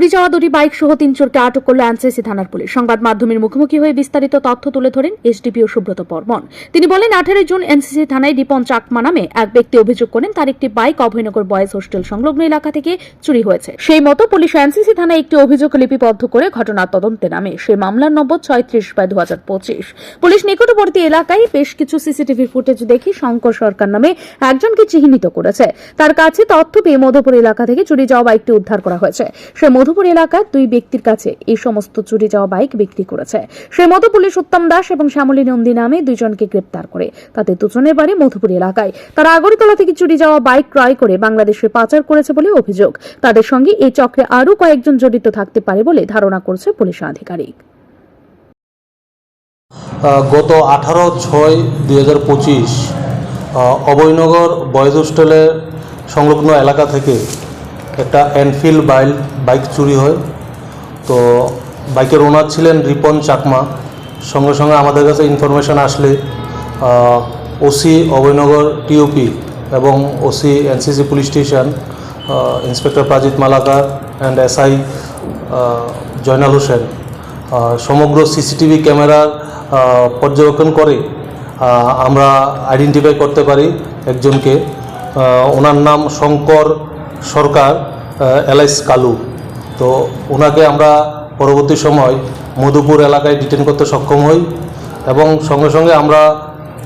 চুরি যাওয়া দুটি বাইক সহ তিন চোরকে আটক করল এনসিসি থানার পুলিশ। সংবাদ মাধ্যমের মুখোমুখি হয়ে বিস্তারিত তথ্য তুলে ধরেন এসডিপিও সুব্রত বর্মন। তিনি বলেন, আঠারোই জুন এনসিসি থানায় রিপন চাকমা নামে এক ব্যক্তি অভিযোগ করেন, তার একটি বাইক অভয়নগর বয়েজ হোস্টেল সংলগ্ন এলাকা থেকে চুরি হয়েছে। সেই মতো পুলিশ এনসিসি থানায় একটি অভিযোগ লিপিবদ্ধ করে ঘটনার তদন্তে নামে। সেই মামলার নম্বর ছয়ত্রিশ বাই দু হাজার পঁচিশ। পুলিশ নিকটবর্তী এলাকায় বেশ কিছু সিসিটিভি ফুটেজ দেখে শঙ্কর সরকার নামে একজনকে চিহ্নিত করেছে। তার কাছে তথ্য পেয়ে মধুপুর এলাকা থেকে চুরি যাওয়া বাইকটি উদ্ধার করা হয়েছে। সে মধুপুর এলাকার দুই ব্যক্তির কাছে এই সমস্ত চুরি যাওয়া বাইক বিক্রি করেছে। সে মতো পুলিশ উত্তম দাস এবং শ্যামলী নন্দী নামে দুইজনকে গ্রেপ্তার করে। তাদের দুজনের বাড়ি মধুপুর এলাকায়। তারা আগরতলা থেকে চুরি যাওয়া বাইক ক্রয় করে বাংলাদেশে পাচার করেছে বলে অভিযোগ। তাদের সঙ্গে এই চক্রে আরও কয়েকজন জড়িত থাকতে পারে বলে ধারণা করছে পুলিশ আধিকারিক। গত আঠারো ছয় দুই হাজার পঁচিশ অভয়নগর বয়েজ হোস্টেলের সংলগ্ন এলাকা থেকে একটা এনফিল্ড বাইল বাইক চুরি হয়। তো বাইকের ওনার ছিলেন রিপন চাকমা। সঙ্গে সঙ্গে আমাদের কাছে ইনফরমেশন আসলে ওসি অভয়নগর টিওপি এবং OC NCC police station inspector Prajit Malakar and SI Joynal Hossain সমগ্র সিসিটিভি ক্যামেরার পর্যবেক্ষণ করে আমরা আইডেন্টিফাই করতে পারি একজনকে। ওনার নাম শঙ্কর সরকার এলআইস কালু। তো ওনাকে আমরা পরবর্তী সময় মধুপুর এলাকায় ডিটেন করতে সক্ষম হই এবং সঙ্গে সঙ্গে আমরা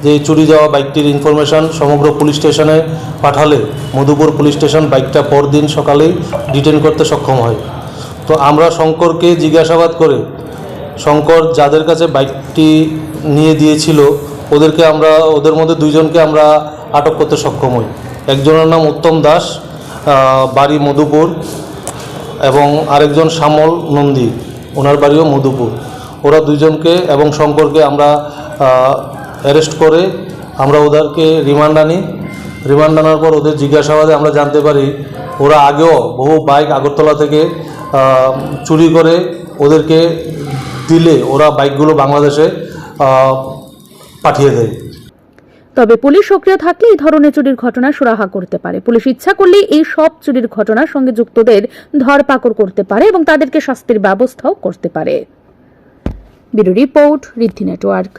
যে চুরি যাওয়া বাইকটির ইনফরমেশন সমগ্র পুলিশ স্টেশনে পাঠালে মধুপুর পুলিশ স্টেশন বাইকটা পরদিন সকালেই ডিটেন করতে সক্ষম হয়। তো আমরা শঙ্করকে জিজ্ঞাসাবাদ করে শঙ্কর যাদের কাছে বাইকটি নিয়ে দিয়েছিল, ওদেরকে আমরা, ওদের মধ্যে দুইজনকে আমরা আটক করতে সক্ষম হই। একজনের নাম উত্তম দাস বাড়ি মধুপুর এবং আরেকজন শ্যামল নন্দী, ওনার বাড়িও মধুপুর। ওরা দুইজনকে এবং শঙ্করকে আমরা অ্যারেস্ট করে আমরা ওদেরকে রিমান্ড আনি। রিমান্ড আনার পর ওদের জিজ্ঞাসাবাদে আমরা জানতে পারি, ওরা আগেও বহু বাইক আগরতলা থেকে চুরি করে ওদেরকে দিলে ওরা বাইকগুলো বাংলাদেশে পাঠিয়ে দেয়। তবে পুলিশ সক্রিয় থাকলে এই ধরনের চুরির ঘটনা সুরাহা করতে পারে। পুলিশ ইচ্ছা করলে এই সব চুরির ঘটনার সঙ্গে যুক্তদের ধরপাকড় করতে পারে এবং তাদেরকে শাস্তির ব্যবস্থাও করতে পারে। Report Riddhi network.